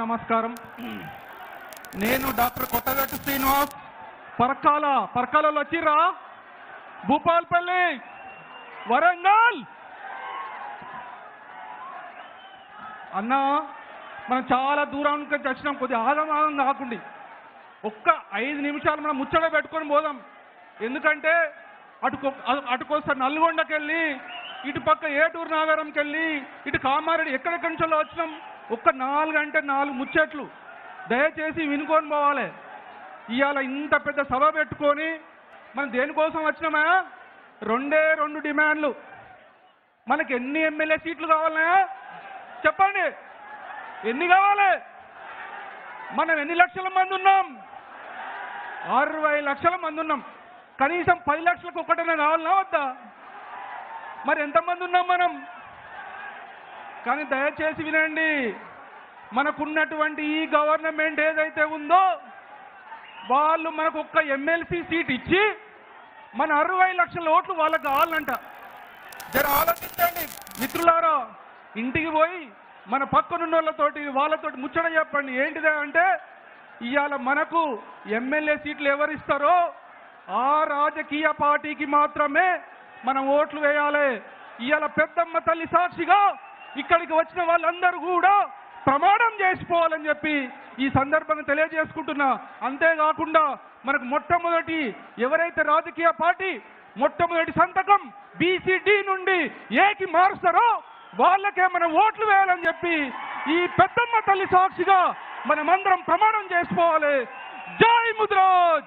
నమస్కారం. నేను డాక్టర్ కొత్తగట్టు శ్రీనివాస్. పరకాల పరకాలలో వచ్చిర్రా? భూపాల్పల్లి వరంగల్. అన్నా మనం చాలా దూరం నుంచి వచ్చినాం. కొద్దిగా ఆదం కాకుండా. ఒక్క ఐదు నిమిషాలు మనం ముచ్చట పెట్టుకొని పోదాం. ఎందుకంటే అటు అటుకోసారి నల్గొండకి వెళ్ళి ఇటు పక్క ఏటూరు నాగారంకి వెళ్ళి ఇటు కామారెడ్డి ఎక్కడెక్కడి నుంచో వచ్చినాం. ఒక్క నాలుగు అంటే నాలుగు ముచ్చట్లు. దయచేసి వినుకొని పోవాలి. ఇవాళ ఇంత పెద్ద సభ పెట్టుకొని మనం దేనికోసం వచ్చినామా? రెండే రెండు డిమాండ్లు. మనకి ఎన్ని ఎమ్మెల్యే సీట్లు కావాలనా చెప్పండి. ఎన్ని కావాలి? మనం ఎన్ని లక్షల మంది ఉన్నాం? అరవై లక్షల మంది ఉన్నాం. కనీసం పది లక్షలకు ఒకటైనా కావాలనా వద్దా? మరి ఎంతమంది ఉన్నాం మనం? కానీ దయచేసి వినండి మనకున్నటువంటి ఈ గవర్నమెంట్ ఏదైతే ఉందో వాళ్ళు మనకు ఒక్క ఎమ్మెల్సీ సీట్ ఇచ్చి మన అరవై లక్షల ఓట్లు వాళ్ళకి కావాలంట. జర ఆలోచించండి. మిత్రులారా ఇంటికి పోయి మన పక్కనున్న వాళ్ళతోటి వాళ్ళతోటి ముచ్చట చెప్పండి. ఏంటిదే అంటే ఇవాళ మనకు ఎమ్మెల్యే సీట్లు ఎవరిస్తారో ఆ రాజకీయ పార్టీకి మాత్రమే మనం ఓట్లు వేయాలి. ఇవాళ పెద్దమ్మ తల్లి సాక్షిగా ఇక్కడికి వచ్చిన వాళ్ళందరూ కూడా ప్రమాణం చేసుకోవాలని చెప్పి ఈ సందర్భంగా తెలియజేసుకుంటున్నా. అంతేకాకుండా మనకు మొట్టమొదటి ఎవరైతే రాజకీయ పార్టీ మొట్టమొదటి సంతకం బీసీడీ నుండి ఏకి మారుస్తారో వాళ్ళకే మనం ఓట్లు వేయాలని చెప్పి ఈ పెద్దమ్మ తల్లి సాక్షిగా మనమందరం ప్రమాణం చేసుకోవాలి. జై ముద్రాజ్!